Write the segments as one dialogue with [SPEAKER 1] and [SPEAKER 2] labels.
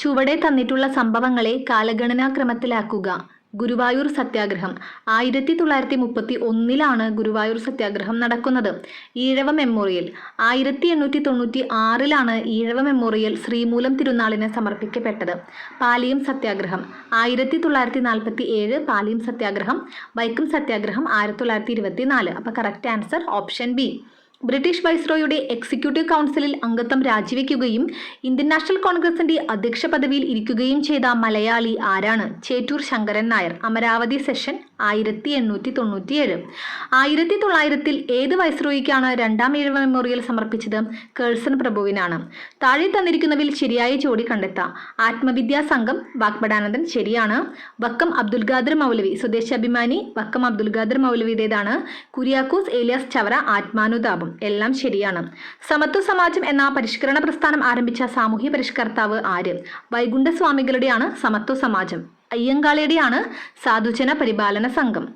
[SPEAKER 1] ചുവടെ തന്നിട്ടുള്ള സംഭവങ്ങളെ കാലഗണനാക്രമത്തിലാക്കുക. ഗുരുവായൂർ സത്യാഗ്രഹം. ആയിരത്തി തൊള്ളായിരത്തി മുപ്പത്തി ഒന്നിലാണ് ഗുരുവായൂർ സത്യാഗ്രഹം നടക്കുന്നത്. ഈഴവ മെമ്മോറിയൽ. ആയിരത്തി എണ്ണൂറ്റി തൊണ്ണൂറ്റി ആറിലാണ് ഈഴവ മെമ്മോറിയൽ ശ്രീമൂലം തിരുനാളിന് സമർപ്പിക്കപ്പെട്ടത്. പാലിയം സത്യാഗ്രഹം. ആയിരത്തി തൊള്ളായിരത്തി നാൽപ്പത്തി ഏഴ് പാലിയം സത്യാഗ്രഹം. വൈക്കം സത്യാഗ്രഹം ആയിരത്തി തൊള്ളായിരത്തി ഇരുപത്തി നാല് അപ്പോൾ correct answer option B British വൈസ്രോയുടെ executive കൗൺസിലിൽ അംഗത്വം രാജിവെക്കുകയും ഇന്ത്യൻ നാഷണൽ കോൺഗ്രസിന്റെ അധ്യക്ഷ പദവിയിൽ ഇരിക്കുകയും ചെയ്ത മലയാളി ആരാണ്? ചേറ്റൂർ ശങ്കരൻ നായർ. അമരാവതി സെഷൻ ആയിരത്തി എണ്ണൂറ്റി തൊണ്ണൂറ്റിയേഴ് ആയിരത്തി തൊള്ളായിരത്തിൽ ഏത് വൈസ്രോയിക്കാണ് രണ്ടാം ഏഴ് മെമ്മോറിയൽ സമർപ്പിച്ചത്? കേൾസൺ പ്രഭുവിനാണ്. താഴെ തന്നിരിക്കുന്നവിൽ ശരിയായ ജോഡി കണ്ടെത്താം. ആത്മവിദ്യാ സംഘം വാഗ്ബടാനന്ദൻ ശരിയാണ്. വക്കം അബ്ദുൽ ഖാദർ മൗലവി സ്വദേശാഭിമാനി വക്കം അബ്ദുൽ ഖാദർ മൗലവിയുടേതാണ്. കുര്യാക്കോസ് ഏലിയാസ് ചവറ ആത്മാനുതാപം എല്ലാം ശരിയാണ്. സമത്വ സമാജം എന്ന പരിഷ്കരണ പ്രസ്ഥാനം ആരംഭിച്ച സാമൂഹ്യ പരിഷ്കർത്താവ് ആര്? വൈകുണ്ഠസ്വാമികളുടെയാണ് സമത്വ സമാജം. അയ്യങ്കാളിയുടെയാണ് സാധുജന പരിപാലന സംഘം.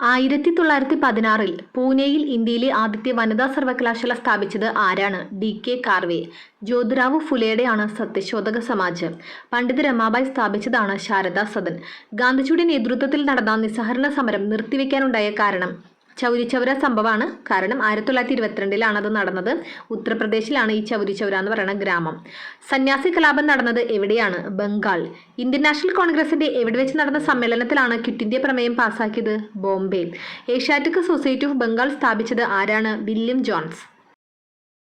[SPEAKER 1] ആയിരത്തി തൊള്ളായിരത്തി പതിനാറിൽ പൂനെയിൽ ഇന്ത്യയിലെ ആദ്യത്തെ വനിതാ സർവകലാശാല സ്ഥാപിച്ചത് ആരാണ്? D K Karve. ജ്യോതിറാവു ഫുലെയുടെയാണ് സത്യശോധക സമാജ്. പണ്ഡിത് രമാബായി സ്ഥാപിച്ചതാണ് ശാരദാ സദൻ. ഗാന്ധിജിയുടെ നേതൃത്വത്തിൽ നടന്ന നിസ്സഹരണ സമരം നിർത്തിവെക്കാനുണ്ടായ കാരണം ചൗരിചൗര സംഭവമാണ്. കാരണം ആയിരത്തി തൊള്ളായിരത്തി ഇരുപത്തിരണ്ടിലാണ് അത് നടന്നത്. ഉത്തർപ്രദേശിലാണ് ഈ ചൗരിചൗര എന്ന് പറയുന്ന ഗ്രാമം. സന്യാസി കലാപം നടന്നത് എവിടെയാണ്? ബംഗാൾ. ഇന്ത്യൻ നാഷണൽ കോൺഗ്രസിന്റെ എവിടെ വെച്ച് നടന്ന സമ്മേളനത്തിലാണ് ക്വിറ്റ് ഇന്ത്യ പ്രമേയം പാസാക്കിയത്? Bombay. Asiatic society of Bengal സ്ഥാപിച്ചത് ആരാണ്? William Jones.